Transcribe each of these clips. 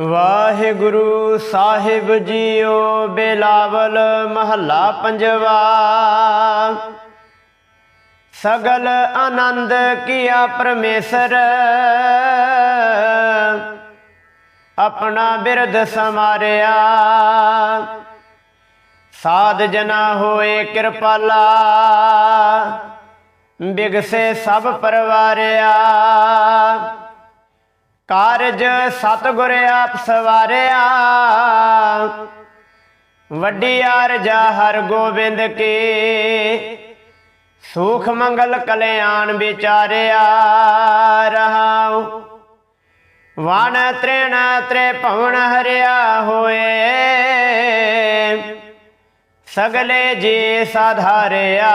ਵਾਹਿਗੁਰੂ ਸਾਹਿਬ JIO ਬੇਲਾਵਲ ਮਹੱਲਾ ਪੰਜਵਾ। ਸਗਲ ਆਨੰਦ ਕੀਆ ਪਰਮੇਸ਼ਰ। ਆਪਣਾ ਬਿਰਧ ਸਮਾਰਿਆ। ਸਾਧ ਜਨਾ ਹੋਏ ਕਿਰਪਾਲਾ। ਬਿਗਸੇ ਸਭ ਪਰਵਾਰਿਆ। ਕਾਰਜ ਸਤਿਗੁਰ ਆਪ ਸਵਾਰਿਆ। ਵੱਡੀ ਆਰਜਾ ਹਰ ਗੋਬਿੰਦ ਕੀ। ਸੁਖ ਮੰਗਲ ਕਲਿਆਣ ਵਿਚਾਰਿਆ ਰਹਾਉ। ਵਣ ਤ੍ਰਿਣ ਤ੍ਰੇ ਭਵਨ ਹਰਿਆ ਹੋਏ। ਸਗਲੇ ਜੀ ਸਾਧਾਰਿਆ।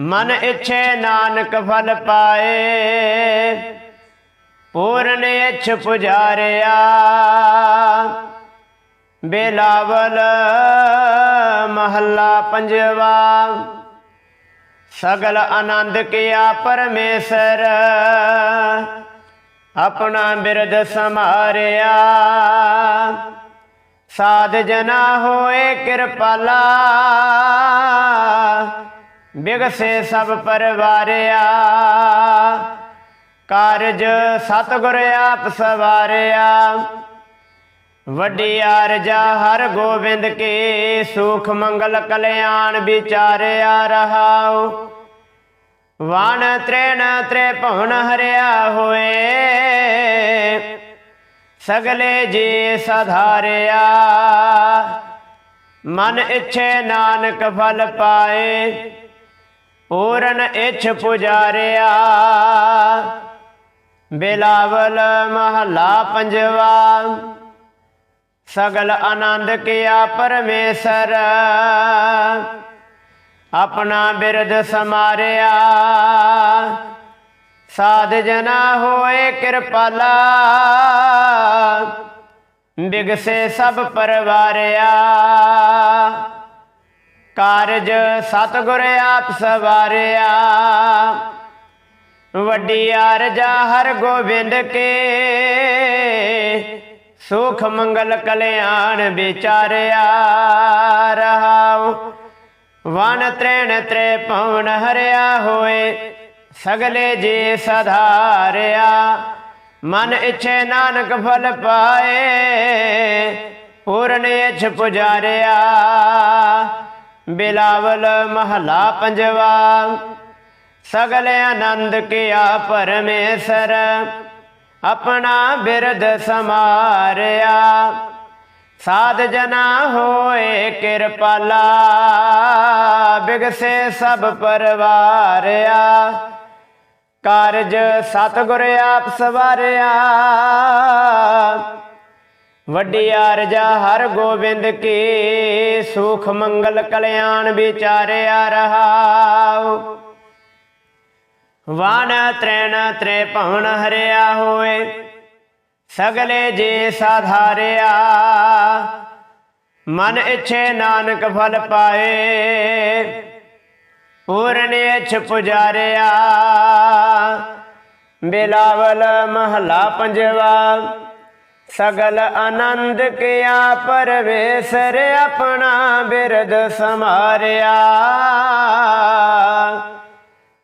ਮਨ ਇੱਛੇ ਨਾਨਕ ਫਲ ਪਾਏ, ਪੂਰਨ ਇੱਛ ਪੁਜਾਰਿਆ। ਬੇਲਾਵਲ ਮਹੱਲਾ ਪੰਜਵਾ, ਸਗਲ ਆਨੰਦ ਕੀਆ ਪਰਮੇਸ਼ਰ, ਆਪਣਾ ਬਿਰਦ ਸਮਾਰਿਆ। ਸਾਧ ਜਨਾ ਹੋਏ ਕਿਰਪਾਲਾ ਬਿਗਸੇ ਸਭ ਪਰਵਾਰਿਆ। ਕਾਰਜ ਸਤਿਗੁਰ ਆਪ ਸਵਾਰਿਆ। ਵੱਡੀ ਆਰਜਾ ਹਰ ਗੋਬਿੰਦ ਕੀ, ਸੁਖ ਮੰਗਲ ਕਲਿਆਣ ਵਿਚਾਰਿਆ ਰਹਾਉ। ਵਾਣ ਤ੍ਰੇਣ ਤ੍ਰੇ ਭਵਨ ਹਰਿਆ ਹੋਏ। ਸਗਲੇ ਜੀ ਸਧਾਰਿਆ। ਮਨ ਇੱਛੇ ਨਾਨਕ ਫਲ ਪਾਏ। ਪੂਰਨ ਇੱਛ ਪੁਜਾਰਿਆ। ਬਿਲਾਵਲ ਮਹੱਲਾ ਪੰਜਵਾ। ਸਗਲ ਆਨੰਦ ਕੀਆ ਪਰਮੇਸ਼ਰ। ਆਪਣਾ ਬਿਰਧ ਸਮਾਰਿਆ। ਸਾਧ ਜਨਾ ਹੋਏ ਕਿਰਪਾਲਾ। ਬਿਗਸੇ ਸਭ ਪਰਵਾਰਿਆ। ਕਾਰਜ ਸਤਿਗੁਰ ਆਪ ਸਵਾਰਿਆ। ਵੱਡੀ ਆਰਜਾ ਹਰ ਗੋਬਿੰਦ ਕੇ। ਸੁਖ ਮੰਗਲ ਕਲਿਆਣ ਵਿਚਾਰਿਆ ਰਹਾਉ। ਵਨ ਤ੍ਰੇਣ ਤ੍ਰੇ ਪਵਨ ਹਰਿਆ ਹੋਏ, ਸਗਲੇ ਜੀ ਸਧਾਰਿਆ। ਮਨ ਇੱਛੇ ਨਾਨਕ ਫਲ ਪਾਏ, ਪੂਰਨ ਇੱਛ ਪੁਜਾਰਿਆ। ਬਿਲਾਵਲ ਮਹਲਾ ਪੰਜਵਾ, ਸਗਲ ਆਨੰਦ ਕੀਆ ਪਰਮੇਸ਼ਰ, ਆਪਣਾ ਬਿਰਧ ਸਮਾਰਿਆ। ਸਾਧ ਜਨਾ ਹੋਏ ਕਿਰਪਾਲਾ, ਬਿਗਸੇ ਸਭ ਪਰਵਾਰਿਆ। ਕਾਰਜ ਸਤਿਗੁਰ ਆਪ ਸਵਾਰਿਆ। ਵੱਡੀ ਆਰਜਾ ਹਰ ਗੋਬਿੰਦ ਕੀ ਸੁਖ ਮੰਗਲ ਕਲਿਆਣ ਵਿਚਾਰਿਆ ਰਹਾਉ। ਵਣ ਤ੍ਰੈਣ ਤ੍ਰੇ ਭਵਨ ਹਰਿਆ ਹੋਏ, ਸਗਲੇ ਜੇ ਸਾਧਾਰਿਆ। ਮਨ ਇੱਛੇ ਨਾਨਕ ਫਲ ਪਾਏ, ਪੂਰਨ ਇੱਛ ਪੁਜਾਰਿਆ। ਬਿਲਾਵਲ ਮਹਲਾ ਪੰਜਵਾ ਸਗਲ ਆਨੰਦ ਕੀਆ ਪਰਵੇਸਰ ਆਪਣਾ ਬਿਰਦ ਸਮਾਰਿਆ।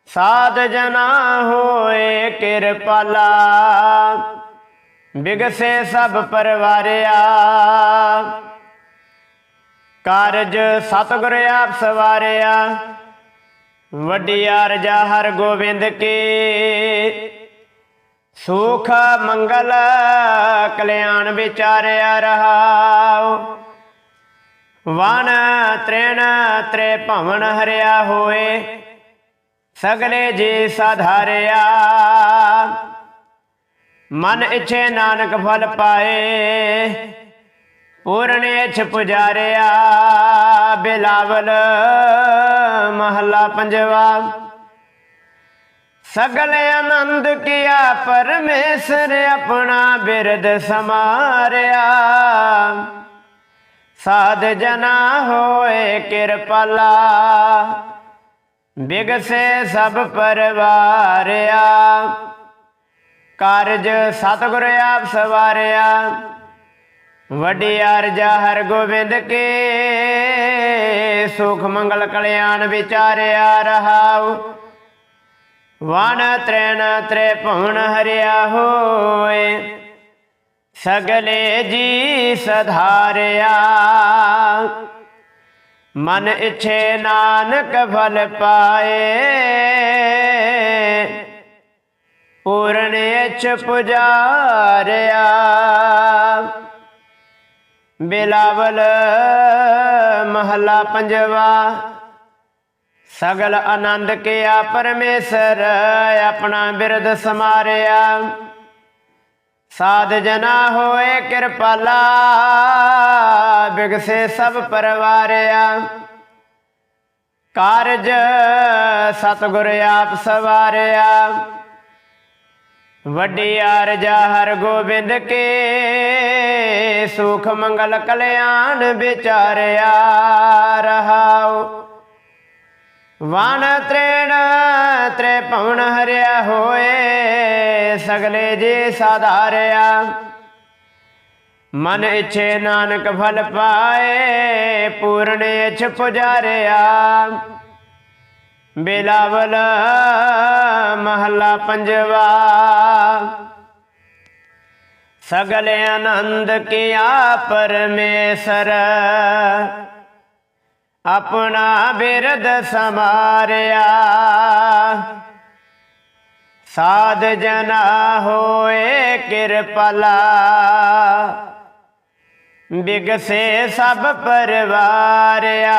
ਸਾਧ ਜਨਾ ਹੋਏ ਕਿਰਪਾਲਾ, ਬਿਗਸੇ ਸਭ ਪਰਵਾਰਿਆ। ਕਾਰਜ ਸਤਿਗੁਰ ਆਪ ਸਵਾਰਿਆ, ਵੱਡੀ ਆਰਜਾ ਹਰ ਗੋਬਿੰਦ ਕੀ। ਸੁਖ ਮੰਗਲ ਕਲਿਆਣ ਵਿਚਾਰਿਆ ਰਹਾਉ। ਵਨ ਤ੍ਰੇਣ ਤ੍ਰੇ ਭਵਨ ਹਰਿਆ ਹੋਏ, ਸਗਲੇ ਜੀ ਸਾਧਾਰਿਆ ਮਨ ਇੱਛੇ ਨਾਨਕ ਫਲ ਪਾਏ, ਪੂਰਨ ਇੱਛ ਪੁਜਾਰਿਆ, ਬਿਲਾਵਲ ਮਹੱਲਾ ਪੰਜਵਾ। ਸਗਲ ਆਨੰਦ ਕੀਆ, ਪਰਮੇਸ਼ਰ ਆਪਣਾ ਬਿਰਦ ਸਮਾਰਿਆ। ਸਾਧ ਜਨਾ ਹੋਏ ਕਿਰਪਾਲਾ, ਬਿਗਸੇ ਸਭ ਪਰਵਾਰਿਆ। ਕਾਰਜ ਸਤਿਗੁਰ ਆਪ ਸਵਾਰਿਆ, ਵੱਡੀ ਅਰਜਾ ਹਰ ਗੋਬਿੰਦ ਕੇ। ਸੁਖ ਮੰਗਲ ਕਲਿਆਣ ਵਿਚਾਰਿਆ ਰਹਾਉ। ਵਣ ਤ੍ਰੈਣ ਤ੍ਰੇ ਭਵਨ ਹਰਿਆ ਹੋਏ, ਸਗਲੇ ਜੀ ਸਧਾਰਿਆ। ਮਨ ਇਛੇ ਨਾਨਕ ਫਲ ਪਾਏ, ਪੂਰਨ ਇਛ ਪੁਜਾਰਿਆ। ਬਿਲਾਵਲ ਮਹਲਾ ਪੰਜਵਾ ਸਗਲ ਆਨੰਦ ਕੀਆ ਪਰਮੇਸ਼ਰ, ਆਪਣਾ ਬਿਰਦ ਸਮਾਰਿਆ। ਸਾਧ ਜਨਾ ਹੋਏ ਕਿਰਪਾਲਾ, ਬਿਗਸੇ ਸਭ ਪਰਵਾਰਿਆ। ਕਾਰਜ ਸਤਿਗੁਰ ਆਪ ਸਵਾਰਿਆ। ਵੱਡੀ ਅਰਜਾ ਹਰ ਗੋਬਿੰਦ ਕੇ, ਸੁਖ ਮੰਗਲ ਕਲਿਆਣ ਵਿਚਾਰਿਆ। ਰਹਾਉ ਵਨ ਤ੍ਰੇਣ ਤ੍ਰੇ ਭਵਨ ਹਰਿਆ ਹੋਏ, ਸਗਲੇ ਜੇ ਸਾਧਾਰਿਆ। ਮਨ ਇਛੇ ਨਾਨਕ ਫਲ ਪਾਏ, ਪੂਰਨ ਇਛ ਪੁਜਾਰਿਆ। ਬਿਲਾਵਲ ਮਹੱਲਾ ਪੰਜਵਾ। ਸਗਲ ਆਨੰਦ ਕੀਆ ਪਰਮੇਸ਼ਰ ਆਪਣਾ ਬਿਰਦ ਸਮਾਰਿਆ ਸਾਧ ਜਨਾ ਹੋਏ ਕਿਰਪਾਲਾ। ਬਿਗਸੇ ਸਭ ਪਰਵਾਰਿਆ।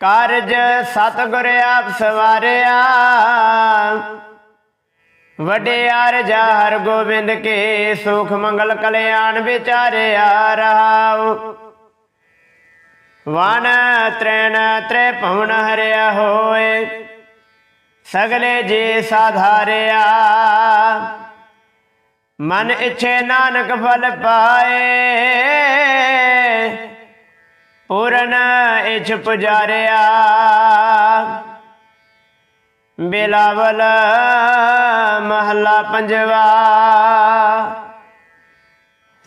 ਕਾਰਜ ਸਤਿਗੁਰ ਆਪ ਸਵਾਰਿਆ। ਵਡਿਆਰ ਜਾ ਹਰ ਗੋਬਿੰਦ ਕੇ ਸੁਖ ਮੰਗਲ ਕਲਿਆਣ ਵਿਚਾਰਿਆ ਰਹਾਉ। ਵਨ ਤ੍ਰੈਣ ਤ੍ਰੇ ਭਵਨ ਹਰਿਆ ਹੋਏ, ਸਗਲੇ ਜੇ ਸਾਧਾਰਿਆ। ਮਨ ਇਛੇ ਨਾਨਕ ਫਲ ਪਾਏ, ਪੂਰਨ ਇਛ ਪੁਜਾਰਿਆ। ਬਿਲਾਵਲ ਮਹੱਲਾ ਪੰਜਵਾ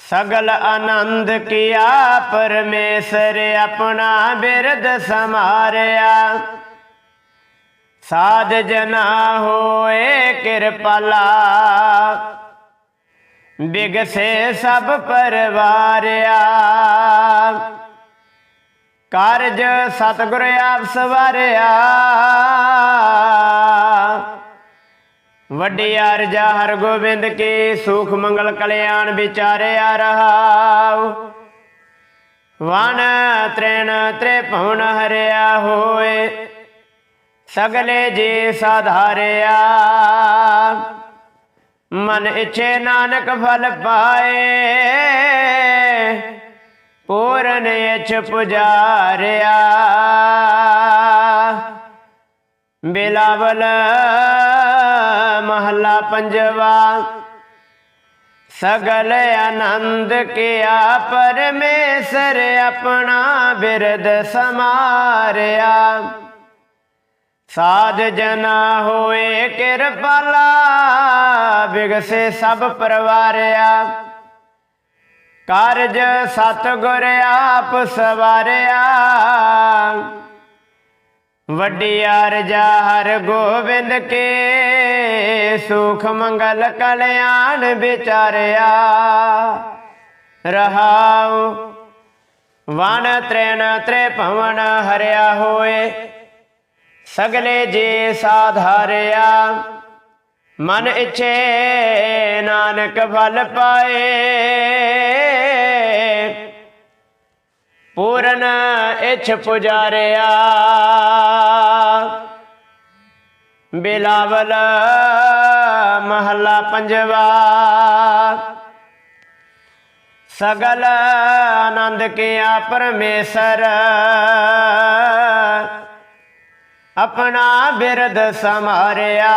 ਸਗਲ ਆਨੰਦ ਕੀਆ, ਪਰਮੇਸ਼ਰ ਆਪਣਾ ਬਿਰਦ ਸਮਾਰਿਆ। ਸਾਧ ਜਨਾ ਹੋਏ ਕਿਰਪਾਲਾ, ਬਿਗਸੇ ਸਭ ਪਰਵਾਰਿਆ। ਕਾਰਜ ਸਤਿਗੁਰ ਆਪ ਸਵਾਰਿਆ। ਵੱਡੀ ਅਰਜਾ ਹਰ ਗੋਬਿੰਦ ਕੀ ਸੁਖ ਮੰਗਲ ਕਲਿਆਣ ਵਿਚਾਰਿਆ ਰਹਾਉ। ਵਨ ਤ੍ਰੈਣ ਤ੍ਰੇ ਭਵਨ ਹਰਿਆ ਹੋਏ, ਸਗਲੇ ਜੀ ਸਾਧਾਰਿਆ। ਮਨ ਇਛੇ ਨਾਨਕ ਫਲ ਪਾਏ, ਪੂਰਨ ਇਛ ਪੁਜਾਰਿਆ। ਬਿਲਾਵਲ ਮਹੱਲਾ ਪੰਜਵਾ। ਸਗਲ ਆਨੰਦ ਕੀਆ ਪਰਮੇਸ਼ਰ ਆਪਣਾ ਬਿਰਦ ਸਮਾਰਿਆ। ਸਾਧ ਜਨਾ ਹੋਏ ਕਿਰਪਾਲਾ, ਬਿਗਸੇ ਸਭ ਪਰਵਾਰਿਆ। ਕਾਰਜ ਸਤਿਗੁਰ ਆਪ ਸਵਾਰਿਆ। ਵੱਡੀ ਅਰਜਾ ਹਰ ਗੋਬਿੰਦ ਕੇ, ਸੁਖ ਮੰਗਲ ਕਲਿਆਣ ਵਿਚਾਰਿਆ। ਰਹਾਉ ਵਨ ਤ੍ਰੈਣ ਤ੍ਰੇ ਭਵਨ ਹਰਿਆ ਹੋਏ, ਸਗਲੇ ਜੇ ਸਾਧਾਰਿਆ ਮਨ ਇਛੇ ਨਾਨਕ ਫਲ ਪਾਏ ਪੂਰਨ ਇਛ ਪੁਜਾਰਿਆ। ਬਿਲਾਵਲ ਮਹੱਲਾ ਪੰਜਵਾ। ਸਗਲ ਆਨੰਦ ਕਿਆ ਪਰਮੇਸ਼ਰ। ਆਪਣਾ ਬਿਰਦ ਸਮਾਰਿਆ।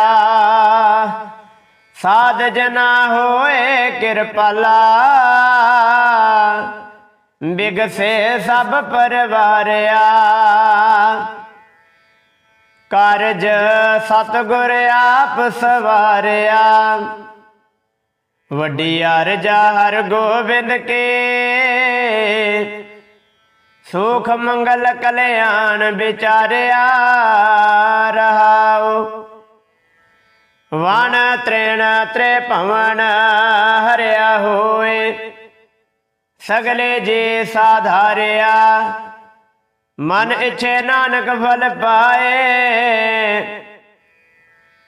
ਸਾਧ ਜਨਾ ਹੋਏ ਕਿਰਪਾਲਾ। ਬਿਗਸੇ ਸਭ ਪਰਵਾਰਿਆ। ਕਾਰਜ ਸਤਿਗੁਰ ਆਪ ਸਵਾਰਿਆ। ਵੱਡੀ ਅਰਜਾ ਹਰ ਗੋਬਿੰਦ ਕੇ। ਸੁਖ ਮੰਗਲ ਕਲਿਆਣ ਵਿਚਾਰਿਆ ਰਹਾਉ। ਵਣ ਤ੍ਰਿਣ ਤ੍ਰੇ ਭਵਨ ਹਰਿਆ ਹੋਏ। ਸਗਲੇ ਜੇ ਸਾਧਾਰਿਆ, ਮਨ ਇਛੇ ਨਾਨਕ ਫਲ ਪਾਏ,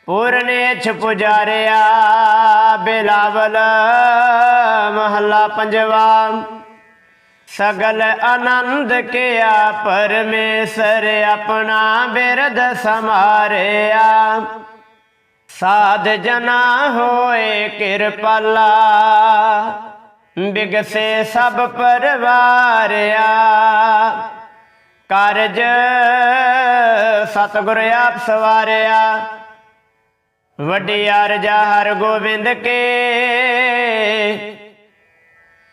ਪੂਰਨ ਇਛ ਪੁਜਾਰਿਆ, ਬਿਲਾਵਲ ਮਹੱਲਾ ਪੰਜਵਾ, ਸਗਲ ਆਨੰਦ ਕਿਆ ਪਰਮੇਸ਼ਰ ਆਪਣਾ ਬਿਰਧ ਸਮਾਰਿਆ। ਸਾਧ ਜਨਾ ਹੋਏ ਕਿਰਪਾਲਾ ਬਿਗਸੇ ਸਭ ਪਰਵਾਰਿਆ। ਕਾਰਜ ਸਤਿਗੁਰ ਆਪ ਸਵਾਰਿਆ। ਵੱਡੀ ਅਰਜਾ ਹਰ ਗੋਬਿੰਦ ਕੇ।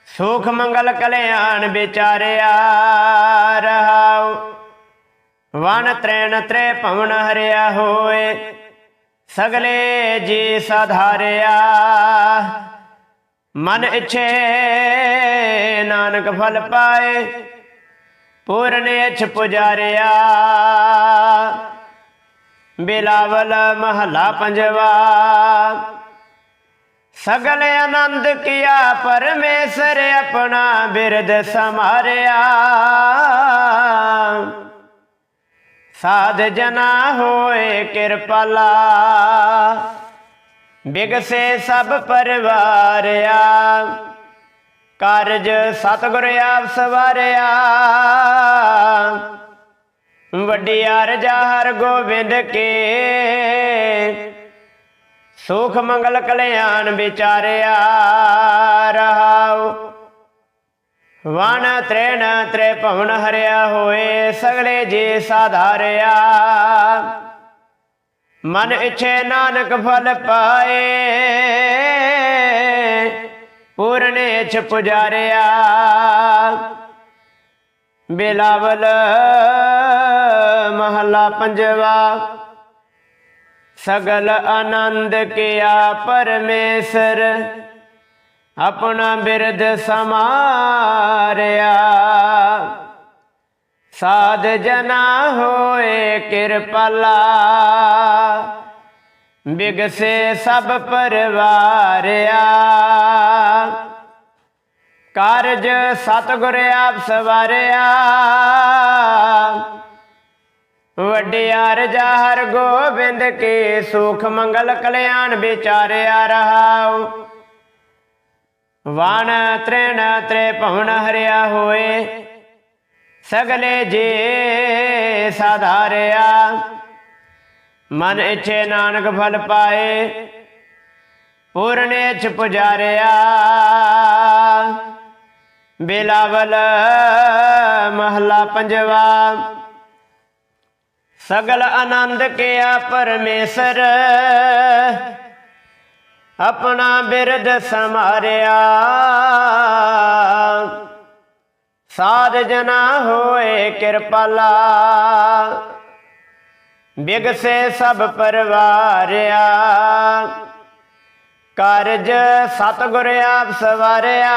ਸੁਖ ਮੰਗਲ ਕਲਿਆਣ ਵਿਚਾਰਿਆ ਰਹਾਉ। ਵਨ ਤ੍ਰੈਣ ਤ੍ਰੇ ਭਵਨ ਹਰਿਆ ਹੋਏ। ਸਗਲੇ ਜੀ ਸਾਧਾਰਿਆ। ਮਨ ਇਛੇ ਨਾਨਕ ਫਲ ਪਾਏ, ਪੂਰਨ ਇਛ ਪੁਜਾਰਿਆ। ਬਿਲਾਵਲ ਮਹਲਾ ਪੰਜਵਾ, ਸਗਲ ਆਨੰਦ ਕੀਆ ਪਰਮੇਸ਼ਰ ਆਪਣਾ ਬਿਰਦ ਸਮਾਰਿਆ। ਸਾਧ ਜਨਾ ਹੋਏ ਕਿਰਪਾਲਾ ਬਿਗਸੇ ਸਭ ਪਰਿਵਾਰਿਆ। ਕਾਰਜ ਸਤਿਗੁਰ ਆਪ ਸਵਾਰਿਆ। ਵੱਡੀ ਅਰਜਾ ਹਰ ਗੋਬਿੰਦ ਕੇ। ਸੁਖ ਮੰਗਲ ਕਲਿਆਣ ਵਿਚਾਰਿਆ ਰਹਾਉ। ਵਣ ਤ੍ਰੇਣ ਤ੍ਰੇ ਭਵਨ ਹਰਿਆ ਹੋਏ, ਸਗਲੇ ਜੀ ਸਾਧਾਰਿਆ। ਮਨ ਇਛੇ ਨਾਨਕ ਫਲ ਪਾਏ। ਪੂਰਨ ਇਛ ਪੁਜਾਰਿਆ। ਬਿਲਾਵਲ ਮਹਲਾ ਪੰਜਵਾ। ਸਗਲ ਆਨੰਦ ਕੀਆ ਪਰਮੇਸ਼ਰ ਆਪਣਾ ਬਿਰਦ ਸਮਾਰਿਆ। ਸਾਧ ਜਨਾ ਹੋਏ ਕਿਰਪਲਾ। ਬਿਗਸੇ ਸਭ ਪਰਵਾਰਿਆ। ਕਾਰਜ ਸਤਿਗੁਰ ਆਪ ਸਵਾਰਿਆ। ਵੱਡੇ ਅਰਜਾ ਹਰ ਗੋਬਿੰਦ ਕੇ ਸੁਖ ਮੰਗਲ ਕਲਿਆਣ ਵਿਚਾਰਿਆ ਰਹਾਉ। ਵਾਣ ਤ੍ਰਿਣ ਤ੍ਰੇ ਭਵਨ ਹਰਿਆ ਹੋਏ। ਸਗਲੇ ਜੇ ਸਾਧਾਰਿਆ। ਮਨ ਇਛੇ ਨਾਨਕ ਫਲ ਪਾਏ, ਪੂਰਨ ਇਛ ਪੁਜਾਰਿਆ। ਬਿਲਾਵਲ ਮਹਲਾ ਪੰਜਵਾ। ਸਗਲ ਆਨੰਦ ਕੀਆ ਪਰਮੇਸ਼ਰ, ਆਪਣਾ ਬਿਰਦ ਸਮਾਰਿਆ ਸਾਧ ਜਨਾ ਹੋਏ ਕਿਰਪਾਲਾ। ਬਿਗਸੇ ਸਭ ਪਰਵਾਰਿਆ। ਕਾਰਜ ਸਤਿਗੁਰ ਆਪ ਸਵਾਰਿਆ।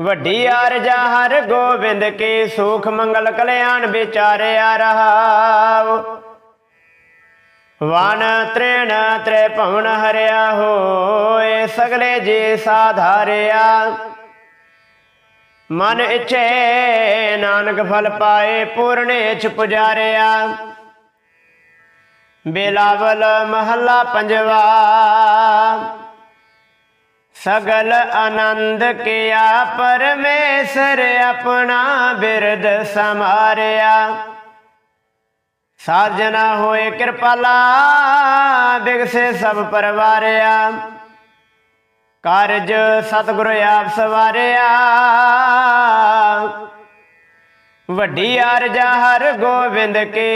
ਵੱਡੀ ਅਰਜਾ ਹਰ ਗੋਬਿੰਦ ਕੀ ਸੁਖ ਮੰਗਲ ਕਲਿਆਣ ਵਿਚਾਰਿਆ ਰਹਾਉ। ਵਨ ਤ੍ਰਿਣ ਤ੍ਰੇ ਹਰਿਆ ਹੋਏ, ਸਗਲੇ ਜੀ ਸਾਧਾਰਿਆ ਮਨ ਇਛੇ ਨਾਨਕ ਫਲ ਪਾਏ, ਪੂਰਨ ਚ ਪੁਜਾਰਿਆ ਬੇਲਾਵਲ ਮਹੱਲਾ ਪੰਜਵਾ, ਸਗਲ ਆਨੰਦ ਕੀਆ ਪਰਮੇਸ਼ਰ ਆਪਣਾ ਬਿਰਦ ਸਮਾਰਿਆ। ਸਾਜਨਾ ਹੋਏ ਕਿਰਪਾਲਾ, ਬਿਗਸੇ ਸਭ ਪਰਵਾਰਿਆ। ਕਾਰਜ ਸਤਿਗੁਰ ਆਪ ਸਵਾਰਿਆ। ਵੱਡੀ ਅਰਜਾ ਹਰ ਗੋਬਿੰਦ ਕੇ।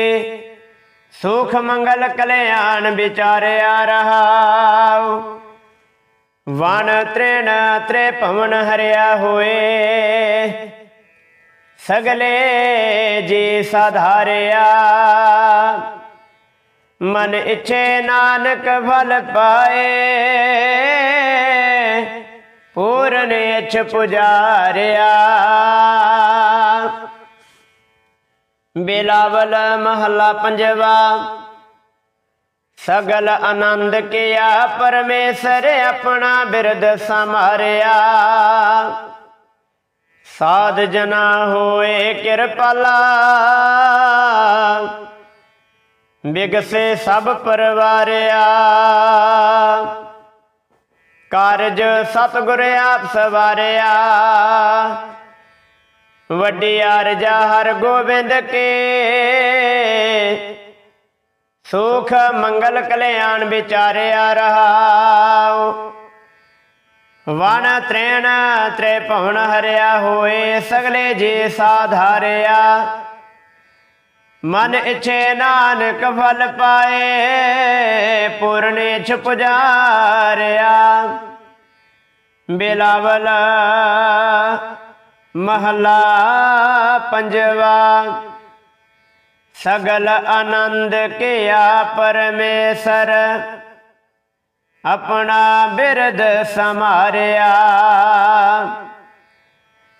ਸੁਖ ਮੰਗਲ ਕਲਿਆਣ ਵਿਚਾਰਿਆ ਰਹਾਉ। ਵਨ ਤ੍ਰਿਣ ਤ੍ਰੇ ਭਵਨ ਹਰਿਆ ਹੋਏ। ਸਗਲੇ ਜੀ ਸਾਧਾਰਿਆ। ਮਨ ਇਛੇ ਨਾਨਕ ਫਲ ਪਾਏ। ਪੂਰਨ ਇਛ ਪੁਜਾਰਿਆ। ਬਿਲਾਵਲ ਮਹਲਾ ਪੰਜਵਾ, ਸਗਲ ਆਨੰਦ ਕੀਆ ਪਰਮੇਸ਼ਰ ਆਪਣਾ ਬਿਰਦ ਸਮਾਰਿਆ। ਸਾਧ ਜਨਾ ਹੋਏ ਕਿਰਪਾਲਾ, ਬਿਗਸੇ ਸਭ ਪਰਵਾਰਿਆ। ਕਾਰਜ ਸਤਿਗੁਰ ਆਪ ਸਵਾਰਿਆ। ਵੱਡੀ ਅਰਜਾ ਹਰ ਗੋਬਿੰਦ ਕੇ। ਸੁਖ ਮੰਗਲ ਕਲਿਆਣ ਵਿਚਾਰਿਆ ਰਹਾਉ। ਵਨ ਤ੍ਰੇਣ ਤ੍ਰੇ ਭਵਨ ਹਰਿਆ ਹੋਏ, ਸਗਲੇ ਜੀ ਸਾਧਾਰਿਆ ਮਨ ਇਛੇ ਨਾਨਕ ਫਲ ਪਾਏ, ਪੂਰਨ ਇਛ ਪੁਜਾਰਿਆ। ਬਿਲਾਵਲ, ਮਹਲਾ ਪੰਜਵਾ, ਸਗਲ ਆਨੰਦ ਕੀਆ ਪਰਮੇਸ਼ਰ, ਆਪਣਾ ਬਿਰਦ ਸਮਾਰਿਆ।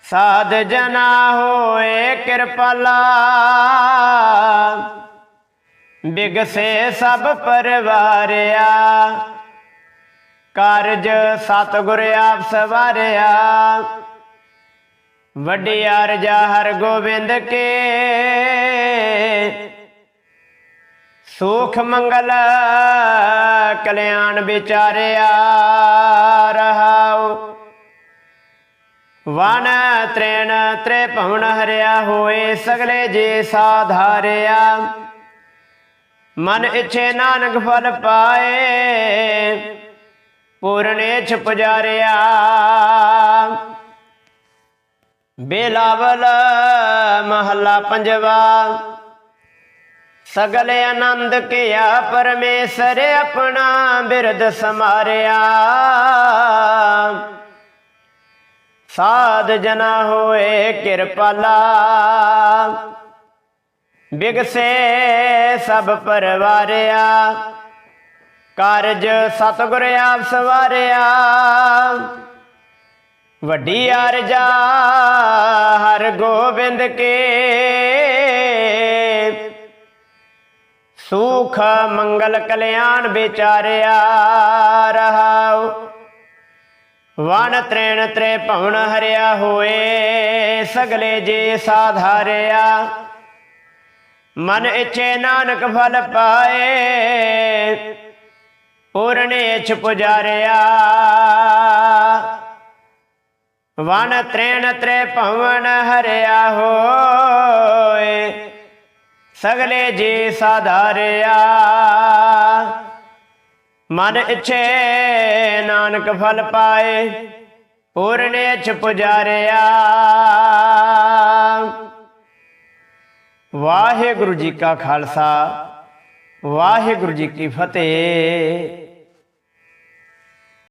ਸਾਧ ਜਨਾ ਹੋਏ ਕਿਰਪਾਲਾ। ਬਿਗਸੇ ਸਭ ਪਰਵਾਰਿਆ। ਕਾਰਜ ਸਤਿਗੁਰ ਆਪ ਸਵਾਰਿਆ। ਵੱਡੀ ਅਰਜਾ ਹਰ ਗੋਬਿੰਦ ਕੇ। ਸੁਖ ਮੰਗਲ ਕਲਿਆਣ ਵਿਚਾਰਿਆ ਰਹਾਉ ਵਨ ਤ੍ਰੇਣ ਤ੍ਰੇ ਭਵਨ ਹਰਿਆ ਹੋਏ ਸਗਲੇ ਜੇ ਸਾਧਾਰਿਆ ਮਨ ਇਛੇ ਨਾਨਕ ਫਲ ਪਾਏ, ਪੂਰਨੇ ਇਛ ਪੁਜਾਰਿਆ ਬੇਲਾਵਲ ਮਹੱਲਾ ਪੰਜਵਾ, ਸਗਲ ਆਨੰਦ ਕੀਆ ਪਰਮੇਸ਼ਰ ਆਪਣਾ ਬਿਰਦ ਸਮਾਰਿਆ। ਸਾਧ ਜਨਾ ਹੋਏ ਕਿਰਪਾਲਾ। ਬਿਗਸੇ ਸਭ ਪਰਵਾਰਿਆ। ਕਾਰਜ ਸਤਿਗੁਰ ਆਪ ਸਵਾਰਿਆ। ਵੱਡੀ ਅਰਜਾ ਹਰ ਗੋਬਿੰਦ ਕੇ। ਸੁਖ ਮੰਗਲ ਕਲਿਆਣ ਵਿਚਾਰਿਆ ਰਹਾਉ। ਵਨ ਤ੍ਰੇਣ ਤ੍ਰੇ ਭਵਨ ਹਰਿਆ ਹੋਏ, ਸਗਲੇ ਜੇ ਸਾਧਾਰਿਆ ਮਨ ਇਛੇ ਨਾਨਕ ਫਲ ਪਾਏ, ਪੂਰਨ ਇਛ ਪੁਜਾਰਿਆ। ਵਨ ਤ੍ਰੇਣ ਤ੍ਰੇ ਭਵਨ ਹਰਿਆ ਹੋਏ, ਸਗਲੇ ਜੇ ਸਾਧਾਰਿਆ ਮਨ ਇਛੇ ਨਾਨਕ ਫਲ ਪਾਏ, ਪੂਰਨ ਇਛ ਪੁਜਾਰਿਆ। ਵਾਹਿਗੁਰੂ ਜੀ ਕਾ ਖਾਲਸਾ, ਵਾਹਿਗੁਰੂ ਜੀ ਕੀ ਫਤਿਹ।